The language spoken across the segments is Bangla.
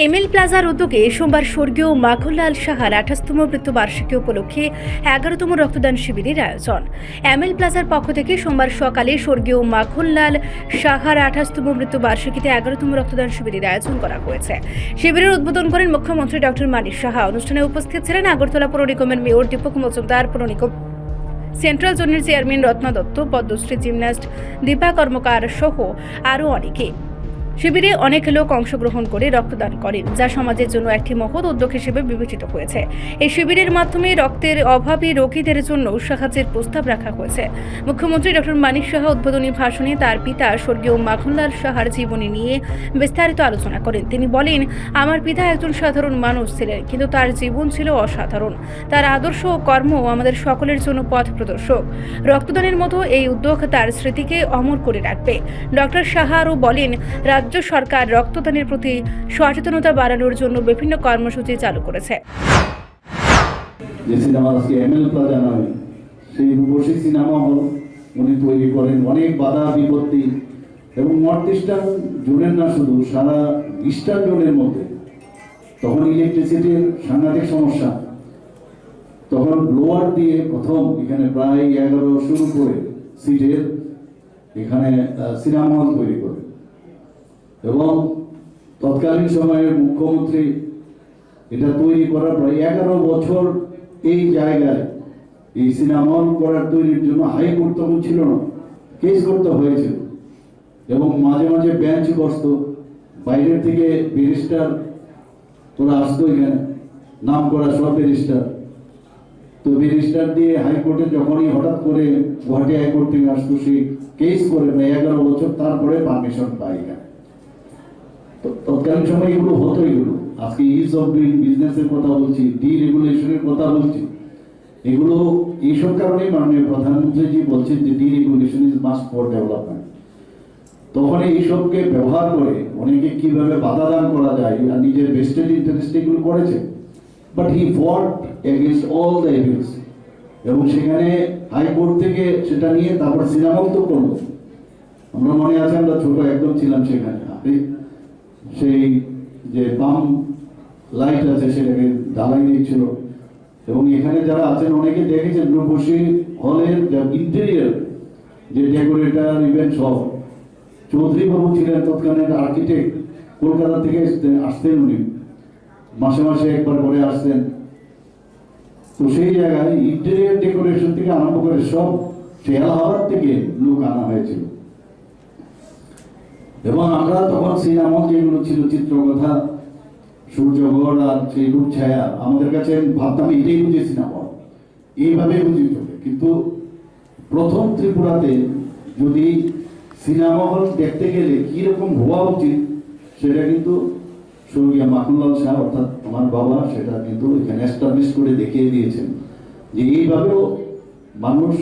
এমএল প্লাজার উদ্যোগে সোমবার স্বর্গীয় মাখনলাল সাহার আঠাশতম মৃত্যুবার্ষিকী উপলক্ষে এগারোতম রক্তদান শিবিরের আয়োজন। এমএল প্লাজার পক্ষ থেকে সোমবার সকালে স্বর্গীয় মাখনলাল সাহার আঠাশতম মৃত্যুবার্ষিকীতে এগারোতম রক্তদান শিবিরের আয়োজন করা হয়েছে। শিবিরের উদ্বোধন করেন মুখ্যমন্ত্রী ডক্টর মানিক সাহা। অনুষ্ঠানে উপস্থিত ছিলেন আগরতলা পৌর নিগমের মেয়র দীপক মজুমদার, পৌর নিগম সেন্ট্রাল জোনের চেয়ারম্যান রত্না দত্ত, পদ্মশ্রী জিমন্যাস্ট দীপা কর্মকার সহ আরও অনেকে। শিবিরে অনেক লোক অংশগ্রহণ করে রক্তদান করেন, যা সমাজের জন্য একটি মহৎ উদ্যোগ হিসেবে বিবেচিত হয়েছে। এই শিবিরের মাধ্যমে রক্তের অভাবী রোগীদের জন্য সাহায্যের প্রস্তাব রাখা হয়েছে। মুখ্যমন্ত্রী ডক্টর মানিক সাহা উদ্বোধনী ভাষণে তার পিতা স্বর্গীয় মাখনলাল সাহার জীবনী নিয়ে বিস্তারিত আলোচনা করেন। তিনি বলেন, আমার পিতা একজন সাধারণ মানুষ ছিলেন, কিন্তু তার জীবন ছিল অসাধারণ। তার আদর্শ ও কর্ম আমাদের সকলের জন্য পথ প্রদর্শক। রক্তদানের মতো এই উদ্যোগ তার স্মৃতিকে অমর করে রাখবে। ডক্টর সাহা আরও বলেন রাজ্য সরকার রক্তদানের প্রতি সচেতনতা বাড়ানোর জন্য বিভিন্ন কর্মসূচি চালু করেছে। যে সিনেমা সেই রূপসী সিনেমা হল। উনি তৈরি করেন অনেক বাধা, বিপত্তি এবং নর্থ ইস্টার্ন জোনের না শুধু, সারা ইস্টার্ন জোনের মধ্যে। তখন ইলেকট্রিসিটির সাংঘাতিক সমস্যা। তখন ব্লোয়ার দিয়ে প্রথম এখানে প্রায় এগারো শুরু করে সিটের এখানে সিনেমা হল তৈরি করে। এবং তৎকালীন সময়ে মুখ্যমন্ত্রী এটা তৈরি করার প্রায় এগারো বছর এই জায়গায় এই সিনেমা করার তৈরির জন্য হাইকোর্ট তখন ছিল না, কেস করতে হয়েছিল। এবং মাঝে মাঝে বেঞ্চ বসতো, বাইরের থেকে ব্যারিস্টার ওরা আসতো এখানে, নাম করা সব ব্যারিস্টার। তো ব্যারিস্টার দিয়ে হাইকোর্টে যখনই হঠাৎ করে গুয়াহাটি হাইকোর্ট থেকে আসতো সেই কেস করে প্রায় এগারো বছর, তারপরে পারমিশন পাই এখানে। তৎকালীন সময় এগুলো হতো এগুলো। আজকে ইজ অফ ডুইং বিজনেসের কথা বলছি ডি রেগুলেশনের কথা বলছি। এগুলো এইসব কারণেই মাননীয় প্রধানমন্ত্রীজি বলছেন যে deregulation is must for development তখন এইসবকে ব্যবহার করে অনেকে কীভাবে বাধা দান করা যায় আর নিজের বেস্টেড ইন্টারেস্ট এগুলো করেছে। বাট হি ফট এগেনস্ট অল দ্য এভিডেন্স এবং সেখানে হাইকোর্ট থেকে সেটা নিয়ে তারপর সিনেমাও তো করল। আমরা মনে আছে আমরা ছোট একদম ছিলাম সেখানে। আপনি সেই যে পাম্প লাইট আছে সেটাকে জ্বালাই দিচ্ছিল। এবং এখানে যারা আছেন, অনেকে দেখেছেন রূপসী হলের যে ইন্টেরিয়ার যে ডেকোরেটর ইভেন্ট সব। চৌধুরী বাবু ছিলেন তৎকালীন আর্কিটেক্ট কলকাতা থেকে আসতেন- উনি। মাসে মাসে একবার করে আসতেন। তো সেই জায়গায় ইন্টেরিয়ার ডেকোরেশন থেকে আরম্ভ করে সব সেই এলাহাবাদ থেকে লোক আনা হয়েছিল। এবং আমরা তখন সিনেমা যেগুলো ছিল চিত্রকথা সূর্যগড় আর সেই রূপ ছায়া, আমাদের কাছে ভাবতাম এটাই বুঝি সিনেমা। এইভাবে বুঝি চলে কিন্তু প্রথম ত্রিপুরাতে যদি সিনেমা হল দেখতে গেলে কীরকম হওয়া উচিত, সেটা কিন্তু স্বর্গীয় মাখনলাল শাহ অর্থাৎ আমার বাবা, সেটা কিন্তু এখানে এস্টাবলিশ করে দেখিয়ে দিয়েছেন যে এইভাবেও মানুষ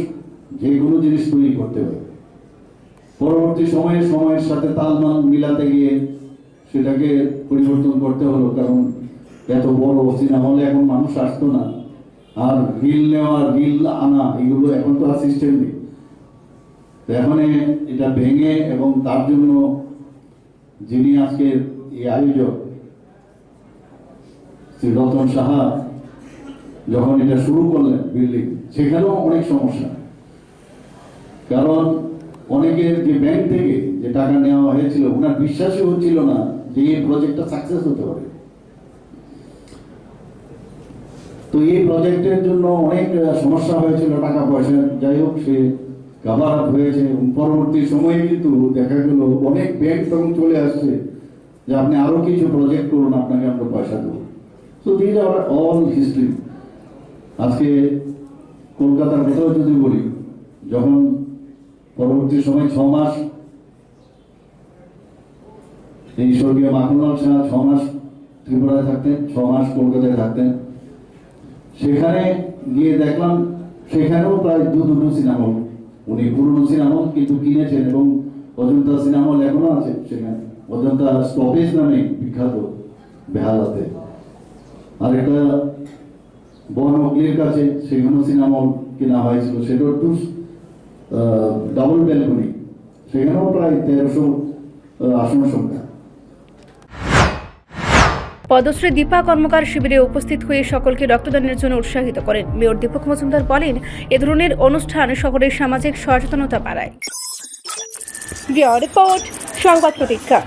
যে কোনো জিনিস তৈরি করতে পারে। পরবর্তী সময়ে সময়ের সাথে তালমান মিলাতে গিয়ে সেটাকে পরিবর্তন করতে হলো, কারণ এত বড় সিনেমা হলে এখন মানুষ আসতো না। আর রিল নেওয়া রিল আনা, এগুলো এখন তো আর সিস্টেম নেই। তো এখন এটা ভেঙে এবং তার জন্য যিনি আজকে এই আয়োজক, শ্রী রতন সাহা, যখন এটা শুরু করলেন বিল্ডিং, সেখানেও অনেক সমস্যা। কারণ অনেকের যে ব্যাংক থেকে যে টাকা নেওয়া হয়েছিল, ওনার বিশ্বাসই হচ্ছিল না যে এই প্রজেক্টটা সাকসেস হতে পারে। তো এই প্রজেক্টের জন্য অনেক সমস্যা হয়েছিল টাকা পয়সা। যাই হোক, সে কাভার আপ হয়েছে। পরবর্তী সময়ে কিন্তু দেখা গেল অনেক ব্যাংক তখন চলে আসছে যে, আপনি আরও কিছু প্রজেক্ট করুন, আপনাকে আমরা পয়সা দেবো। তো দিস আর অল হিস্ট্রি আজকে কলকাতার কথাও যদি বলি, যখন পরবর্তী সময় ছ মাস। এই স্বর্গীয় মাখনলাল শাহ ছ মাস ত্রিপুরায় থাকতেন, ছ মাস কলকাতায় থাকতেন। সেখানে গিয়ে দেখলাম, সেখানেও প্রায় দু দুটো সিনেমা উনি পুরনো সিনেমা কিন্তু কিনেছেন এবং অজন্তা সিনেমা এখনও আছে সেখানে। অজন্তা স্টপেজ নামে বিখ্যাত বেহালাতে। আর একটা বন অগ্নির কাছে সেখানেও সিনেমা কেনা হয়েছিল, সেটা একটু ডাবল ব্যালকনি সেখানেও প্রায় তেরোশো আসন সংখ্যা। পদশ্রী দীপা কর্মকার শিবিরে উপস্থিত হয়ে সকলকে রক্তদানের জন্য উৎসাহিত করেন। মেয়র দীপক মজুমদার বলেন, এ ধরনের অনুষ্ঠান শহরের সামাজিক সচেতনতা বাড়ায়। রিপোর্ট, সংবাদ প্রতীক্ষা।